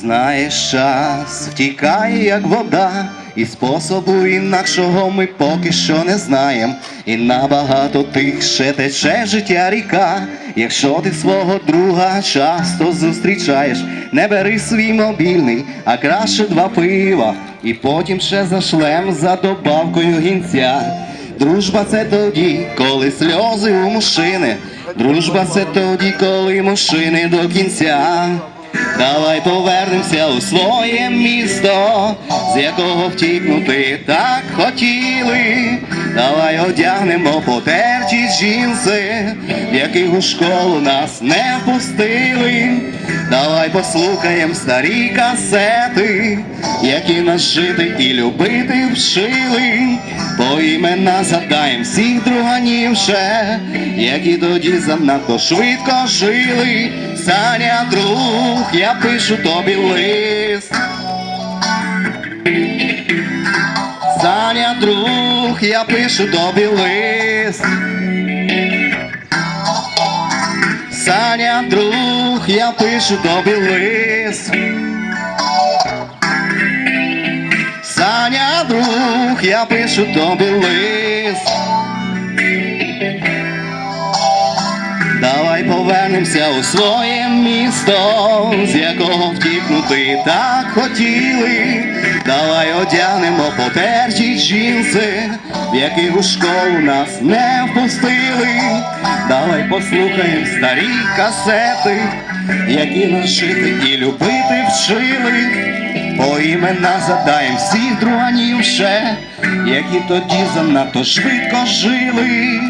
Знаєш, час втікає, як вода, і способу інакшого ми поки що не знаєм. І набагато тихше тече життя ріка. Якщо ти свого друга часто зустрічаєш, не бери свій мобільний, а краще два пива, і потім ще зашлем за добавкою гінця. Дружба це тоді, коли сльози у мужчини. Дружба це тоді, коли мужчини до кінця. Давай повернемося у своє місто, з якого втікнути так хотіли. Давай одягнемо потерті джинси, в яких у школу нас не впустили. Давай послухаєм старі касети, які нас жити і любити вчили. По імена задаєм всіх друганів ще, які тоді занадто швидко жили. Саня, друг, я пишу тобі лист. Саня, друг, я пишу тобі лист. Саня, друг, я пишу тобі лист. Саня, друг, я пишу тобі лист. Повернемося у своє місто, з якого втікнути так хотіли. Давай одягнемо потерті джинси, в яких у школу нас не впустили. Давай послухаємо старі касети, які нас жити і любити вчили. По імена задаєм всіх друганів ще, які тоді занадто швидко жили.